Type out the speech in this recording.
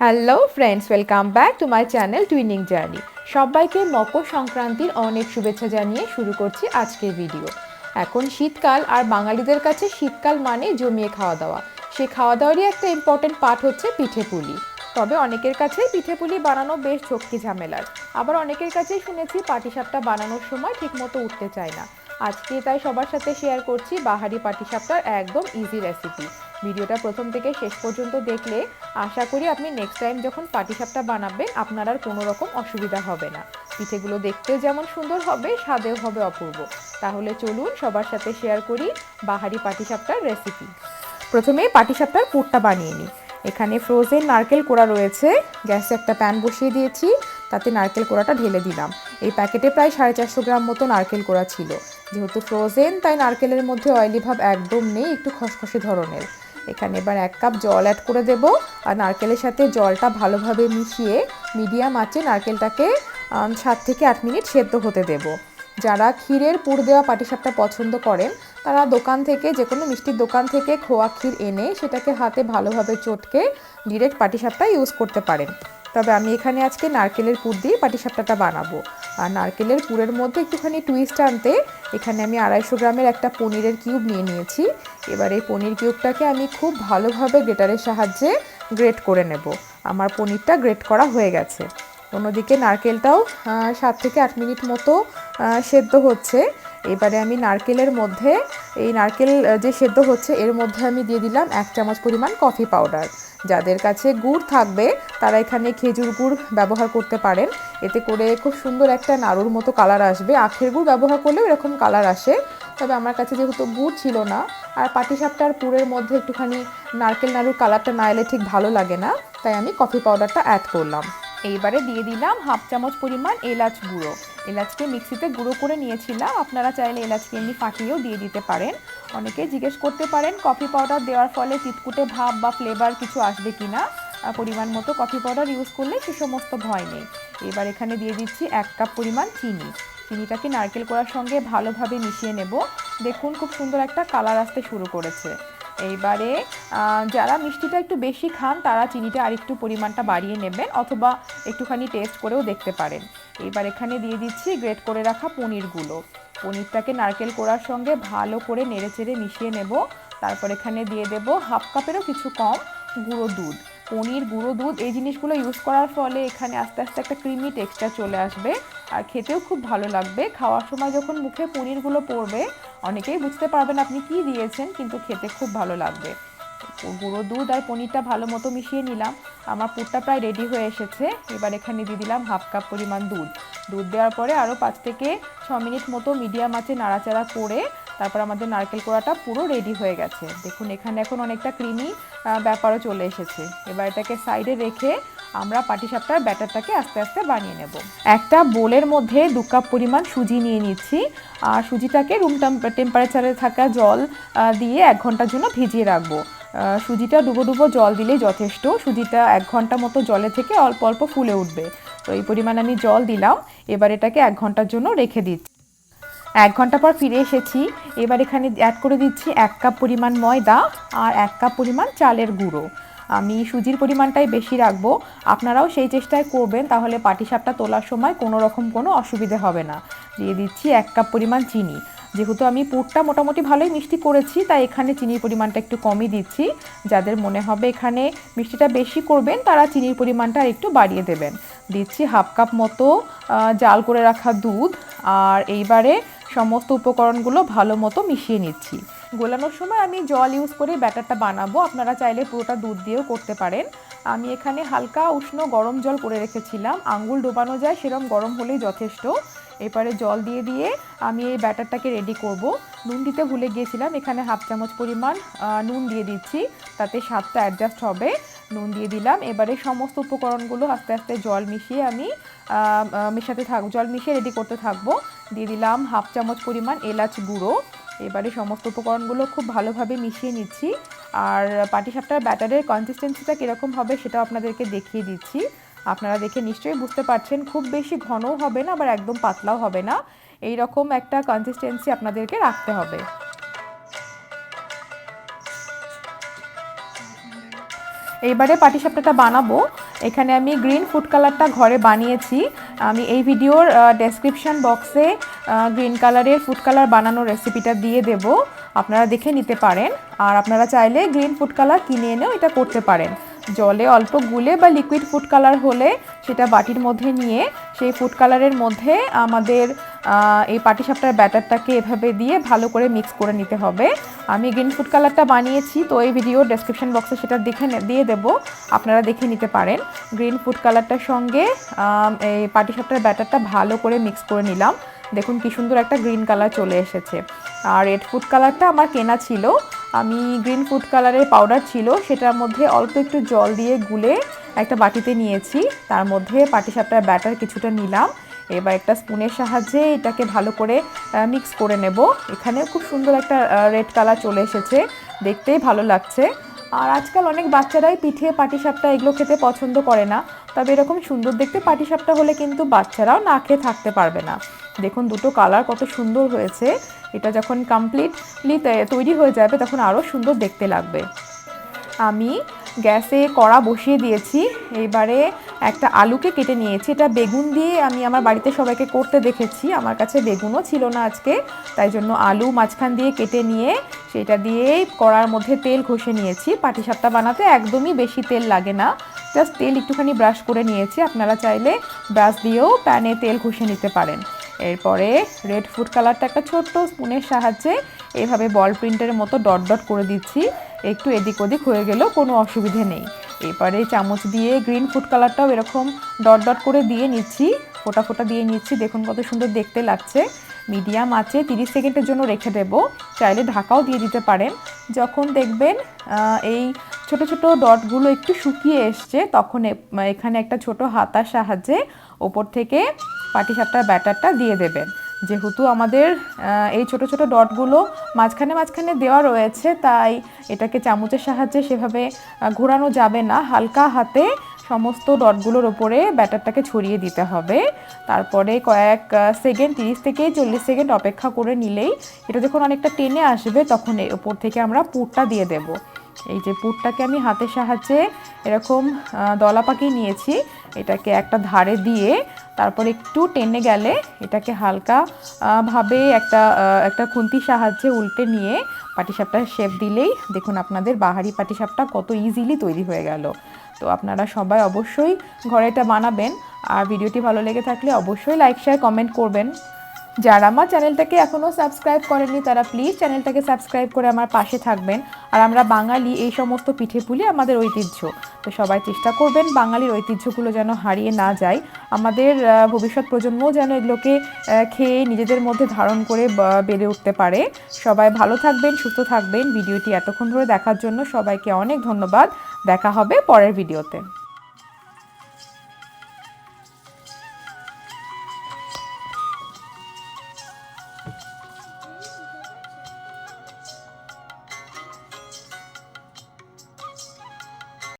Hello friends welcome back to my channel twinning journey সবাইকে মকর সংক্রান্তির অনেক শুভেচ্ছা জানিয়ে শুরু করছি আজকের ভিডিও এখন শীতকাল আর বাঙালিদের কাছে শীতকাল মানে জমিয়ে খাওয়া দাওয়া সেই খাওয়া দাওয়ারই একটা ইম্পর্টেন্ট পার্ট হচ্ছে পিঠে পুলি। তবে অনেকের কাছে পিঠে পুলি বানানো বেশ ঝক্কি ঝামেলার। আবার অনেকের কাছেই শুনেছি পাটিসাপটা বানানোর সময় ঠিকমতো উঠতে চায় না। আজকে তাই সবার সাথে শেয়ার করছি বাহারি পাটিসাপটার একদম ইজি রেসিপি ভিডিওটা প্রথম থেকে শেষ পর্যন্ত দেখলে আশা করি আপনি নেক্সট টাইম যখন পাটিসাপটা বানাবেন, আপনার আর কোনো রকম অসুবিধা হবে না। পিঠেগুলো দেখতেও যেমন সুন্দর হবে, স্বাদেও হবে অপূর্ব। তাহলে চলুন সবার সাথে শেয়ার করি বাহারি পাটিসাপটার রেসিপি প্রথমে পাটিসাপটার পুরটা বানিয়ে নিই। এখানে ফ্রোজেন নারকেল কোড়া রয়েছে, গ্যাসে একটা প্যান বসিয়ে দিয়েছি, তাতে নারকেল কোড়াটা ঢেলে দিলাম। এই প্যাকেটে প্রায় সাড়ে চারশো গ্রাম মতো নারকেল কোড়া ছিল। যেহেতু ফ্রোজেন তাই নারকেলের মধ্যে অয়েলি ভাব একদম নেই, একটু খসখসে ধরনের। এখানে এবার এক কাপ জল অ্যাড করে দেব। আর নারকেলের সাথে জলটা ভালোভাবে মিশিয়ে মিডিয়াম আঁচে নারকেলটাকে সাত থেকে আট মিনিট সেদ্ধ হতে দেব। যারা ক্ষীরের পুর দেওয়া পাটিসাপটা পছন্দ করেন, তারা দোকান থেকে যে কোনো মিষ্টির দোকান থেকে খোয়া ক্ষীর এনে সেটাকে হাতে ভালোভাবে চটকে ডিরেক্ট পাটিসাপটা ইউজ করতে পারেন। তবে আমি এখানে আজকে নারকেলের পুর দিয়ে পাটিসাপটাটা বানাবো। আর নারকেলের পুরের মধ্যে একটুখানি টুইস্ট আনতে এখানে আমি আড়াইশো গ্রামের একটা পনিরের কিউব নিয়ে নিয়েছি। এবার এই পনির কিউবটাকে আমি খুব ভালোভাবে গ্রেটারের সাহায্যে গ্রেট করে নেব। আমার পনিরটা গ্রেট করা হয়ে গেছে। অন্যদিকে নারকেলটাও সাত থেকে আট মিনিট মতো সেদ্ধ হচ্ছে। এবারে আমি নারকেলের মধ্যে, এই নারকেল যে সেদ্ধ হচ্ছে, এর মধ্যে আমি দিয়ে দিলাম এক চামচ পরিমাণ কফি পাউডার যাদের কাছে গুড় থাকবে, তারা এখানে খেজুর গুড় ব্যবহার করতে পারেন। এতে করে খুব সুন্দর একটা নাড়ুর মতো কালার আসবে। আখের গুড় ব্যবহার করলেও এরকম কালার আসে। তবে আমার কাছে যেহেতু গুড় ছিল না, আর পাটিসাপটার পুরের মধ্যে একটুখানি নারকেল নাড়ুর কালারটা না এলে ঠিক ভালো লাগে না, তাই আমি কফি পাউডারটা অ্যাড করলাম। এইবারে দিয়ে দিলাম হাফ চামচ পরিমাণ এলাচ গুঁড়ো। এলাচকে মিক্সিতে গুঁড়ো করে নিয়েছিলাম। আপনারা চাইলে এলাচকে এমনি ফাটিয়েও দিয়ে দিতে পারেন। অনেকে জিজ্ঞেস করতে পারেন, কফি পাউডার দেওয়ার ফলে তিতকুটে ভাব বা ফ্লেভার কিছু আসবে কি না পরিমাণ মতো কফি পাউডার ইউজ করলে সে সমস্ত ভয় নেই। এবার এখানে দিয়ে দিচ্ছি এক কাপ পরিমাণ চিনি। চিনিটাকে নারকেল করার সঙ্গে ভালোভাবে মিশিয়ে নেব। দেখুন খুব সুন্দর একটা কালার আসতে শুরু করেছে। এইবারে যারা মিষ্টিটা একটু বেশি খান, তারা চিনিটা আরেকটু পরিমাণটা বাড়িয়ে নেবেন অথবা একটুখানি টেস্ট করেও দেখতে পারেন। এইবার এখানে দিয়ে দিচ্ছি গ্রেট করে রাখা পনিরগুলো। পনিরটাকে নারকেল কোড়ার সঙ্গে ভালো করে নেড়েচেড়ে মিশিয়ে নেব। তারপর এখানে দিয়ে দেব হাফ কাপেরও কিছু কম গুঁড়ো দুধ। পনির, গুঁড়ো দুধ এই জিনিসগুলো ইউজ করার ফলে এখানে আস্তে আস্তে একটা ক্রিমি টেক্সচার চলে আসবে। আর খেতেও খুব ভালো লাগবে। খাওয়ার সময় যখন মুখে পনিরগুলো পড়বে, অনেকেই বুঝতে পারবেন আপনি কি দিয়েছেন, কিন্তু খেতে খুব ভালো লাগবে। গুঁড়ো দুধ আর পনিরটা ভালো মতো মিশিয়ে নিলাম। আমার পুরটা প্রায় রেডি হয়ে এসেছে। এবার এখানে দিয়ে দিলাম হাফ কাপ পরিমাণ দুধ। দুধ দেওয়ার পরে আরও পাঁচ থেকে ছ মিনিট মতো মিডিয়াম আঁচে নাড়াচাড়া করে তারপর আমাদের নারকেল কোড়াটা পুরো রেডি হয়ে গেছে। দেখুন, এখানে এখন অনেকটা ক্রিমি ব্যাপারও চলে এসেছে। এবার এটাকে সাইডে রেখে আমরা পাটিসাপটার ব্যাটারটাকে আস্তে আস্তে বানিয়ে নেব। একটা বোলের মধ্যে দু কাপ পরিমাণ সুজি নিয়ে নিচ্ছি। আর সুজিটাকে রুম টেম্পারেচারে থাকা জল দিয়ে এক ঘণ্টার জন্য ভিজিয়ে রাখব। সুজিটা ডুবো ডুবো জল দিলেই যথেষ্ট। সুজিটা এক ঘণ্টা মতো জলে থেকে অল্প অল্প ফুলে উঠবে। তো এই পরিমাণ আমি জল দিলাম। এবার এটাকে এক ঘণ্টার জন্য রেখে দিচ্ছি। এক ঘণ্টা পর ফিরে এসেছি। এবার এখানে অ্যাড করে দিচ্ছি এক কাপ পরিমাণ ময়দা আর এক কাপ পরিমাণ চালের গুঁড়ো। আমি সুজির পরিমাণটাই বেশি রাখব। আপনারাও সেই চেষ্টায় করবেন, তাহলে পাটিসাপটা তোলার সময় কোনো রকম কোনো অসুবিধে হবে না। দিয়ে দিচ্ছি এক কাপ পরিমাণ চিনি। যেহেতু আমি পুরটা মোটামুটি ভালোই মিষ্টি করেছি, তাই এখানে চিনির পরিমাণটা একটু কমই দিচ্ছি। যাদের মনে হবে এখানে মিষ্টিটা বেশি করবেন, তারা চিনির পরিমাণটা আর একটু বাড়িয়ে দেবেন। দিচ্ছি হাফ কাপ মতো জাল করে রাখা দুধ, আর এইবারে সমস্ত উপকরণগুলো ভালো মতো মিশিয়ে নিচ্ছি। গোলানোর সময় আমি জল ইউজ করে ব্যাটারটা বানাবো, আপনারা চাইলে পুরোটা দুধ দিয়েও করতে পারেন। আমি এখানে হালকা উষ্ণ গরম জল করে রেখেছিলাম, আঙ্গুল ডোবানো যায় সেরকম গরম হলেই যথেষ্ট। এবারে জল দিয়ে দিয়ে আমি এই ব্যাটারটাকে রেডি করব। নুন দিতে ভুলে গিয়েছিলাম, এখানে হাফ চামচ পরিমাণ নুন দিয়ে দিচ্ছি, তাতে স্বাদটা অ্যাডজাস্ট হবে। নুন দিয়ে দিলাম, এবারে সমস্ত উপকরণগুলো আস্তে আস্তে জল মিশিয়ে আমি মেশাতে থাক, জল মিশিয়ে রেডি করতে থাকব। দিয়ে দিলাম হাফ চামচ পরিমাণ এলাচ গুঁড়ো। এবারে সমস্ত উপকরণগুলো খুব ভালোভাবে মিশিয়ে নিচ্ছি। আর পাটিসাপটার ব্যাটারের কনসিস্টেন্সিটা কীরকম হবে সেটাও আপনাদেরকে দেখিয়ে দিচ্ছি। আপনারা দেখে নিশ্চয়ই বুঝতে পারছেন, খুব বেশি ঘনও হবে না, আবার একদম পাতলাও হবে না। এই রকম একটা কনসিস্টেন্সি আপনাদেরকে রাখতে হবে। এইবারে পাটিসাপটাটা বানাবো। এখানে আমি গ্রিন ফুড কালারটা ঘরে বানিয়েছি। আমি এই ভিডিওর ডেসক্রিপশন বক্সে গ্রিন কালারের ফুড কালার বানানোর রেসিপিটা দিয়ে দেব। আপনারা দেখে নিতে পারেন। আর আপনারা চাইলে গ্রিন ফুড কালার কিনে এনেও এটা করতে পারেন। জলে অল্প গুলে বা লিকুইড ফুড কালার হলে সেটা বাটির মধ্যে নিয়ে সেই ফুড কালারের মধ্যে আমাদের এই পাটিসাপটার ব্যাটারটাকে এভাবে দিয়ে ভালো করে মিক্স করে নিতে হবে। আমি গ্রিন ফুড কালারটা বানিয়েছি, তো এই ভিডিও ডেসক্রিপশন বক্সে সেটা দেখে দিয়ে দেব। আপনারা দেখে নিতে পারেন। গ্রিন ফুড কালারটার সঙ্গে এই পাটিসাপটার ব্যাটারটা ভালো করে মিক্স করে নিলাম। দেখুন কি সুন্দর একটা গ্রিন কালার চলে এসেছে। আর রেড ফুড কালারটা আমার কেনা ছিল। আমি গ্রিন ফুড কালারের পাউডার ছিল, সেটার মধ্যে অল্প একটু জল দিয়ে গুলে একটা বাটিতে নিয়েছি। তার মধ্যে পাটিসাপটার ব্যাটার কিছুটা নিলাম। এবার একটা স্পুনের সাহায্যে এটাকে ভালো করে মিক্স করে নেব। এখানে খুব সুন্দর একটা রেড কালার চলে এসেছে। দেখতেই ভালো লাগছে। আর আজকাল অনেক বাচ্চারাই পিঠে পাটিসাপটা এগুলো খেতে পছন্দ করে না। তবে এরকম সুন্দর দেখতে পাটি পাটিসাপটা হলে কিন্তু বাচ্চারাও না খেয়ে থাকতে পারবে না। দেখুন দুটো কালার কত সুন্দর হয়েছে। এটা যখন কমপ্লিটলি তৈরি হয়ে যাবে তখন আরও সুন্দর দেখতে লাগবে। আমি গ্যাসে কড়া বসিয়ে দিয়েছি। এইবারে একটা আলুকে কেটে নিয়েছি। এটা বেগুন দিয়ে আমি আমার বাড়িতে সবাইকে করতে দেখেছি। আমার কাছে বেগুনও ছিল না আজকে। তাই জন্য আলু মাঝখান দিয়ে কেটে নিয়ে সেটা দিয়েই কড়ার মধ্যে তেল ঘষে নিয়েছি। পাটি পাটিসাপটা বানাতে একদমই বেশি তেল লাগে না। জাস্ট তেল একটুখানি ব্রাশ করে নিয়েছি। আপনারা চাইলে ব্রাশ দিয়েও প্যানে তেল ঘষে নিতে পারেন। এরপরে রেড ফুড কালারটা একটা ছোট্ট স্পুনের সাহায্যে এইভাবে বল প্রিন্টের মতো ডট ডট করে দিচ্ছি। একটু এদিক ওদিক হয়ে গেলেও কোনো অসুবিধে নেই। এবারে চামচ দিয়ে গ্রিন ফুড কালারটাও এরকম ডট ডট করে দিয়ে নিচ্ছি। ফোটা ফোটা দিয়ে নিচ্ছি। দেখুন কত সুন্দর দেখতে লাগছে। মিডিয়াম আছে, তিরিশ সেকেন্ডের জন্য রেখে দেব। চাইলে ঢাকাও দিয়ে দিতে পারেন। যখন দেখবেন এই ছোট ছোট ডটগুলো একটু শুকিয়ে এসছে, তখন এখানে একটা ছোট হাতার সাহায্যে ওপর থেকে পাটিসাপটার ব্যাটারটা দিয়ে দেবেন। যেহেতু আমাদের এই ছোট ছোট ডটগুলো মাঝখানে মাঝখানে দেওয়া রয়েছে, তাই এটাকে চামচের সাহায্যে সেভাবে ঘোরানো যাবে না। হালকা হাতে সমস্ত ডটগুলোর ওপরে ব্যাটারটাকে ছড়িয়ে দিতে হবে। তারপরে কয়েক সেকেন্ড, তিরিশ থেকে চল্লিশ সেকেন্ড অপেক্ষা করে নিলেই এটা যখন অনেকটা টেনে আসবে, তখন ওপর থেকে আমরা পুরটা দিয়ে দেব। এই যে পুরটাকে আমি হাতের সাহায্যে এরকম দলা পাকিয়ে নিয়েছি। এটাকে একটা ধারে দিয়ে তারপর একটু টেনে গেলে এটাকে হালকা ভাবে একটা একটা খুন্তির সাহায্যে উল্টে নিয়ে পাটিসাপটার শেপ দিলেই দেখুন আপনাদের বাহারি পাটিসাপটা কত ইজিলি তৈরি হয়ে গেল। তো আপনারা সবাই অবশ্যই ঘরে এটা বানাবেন। আর ভিডিওটি ভালো লেগে থাকলে অবশ্যই লাইক শেয়ার কমেন্ট করবেন। যারা আমার চ্যানেলটাকে এখনও সাবস্ক্রাইব করেননি, তারা প্লিজ চ্যানেলটাকে সাবস্ক্রাইব করে আমার পাশে থাকবেন। আর আমরা বাঙালি, এই সমস্ত পিঠেপুলি আমাদের ঐতিহ্য। তো সবাই চেষ্টা করবেন বাঙালির ঐতিহ্যগুলো যেন হারিয়ে না যায়। আমাদের ভবিষ্যৎ প্রজন্মও যেন এগুলোকে খেয়ে নিজেদের মধ্যে ধারণ করে বেড়ে উঠতে পারে। সবাই ভালো থাকবেন, সুস্থ থাকবেন। ভিডিওটি এতক্ষণ ধরে দেখার জন্য সবাইকে অনেক ধন্যবাদ। দেখা হবে পরের ভিডিওতে।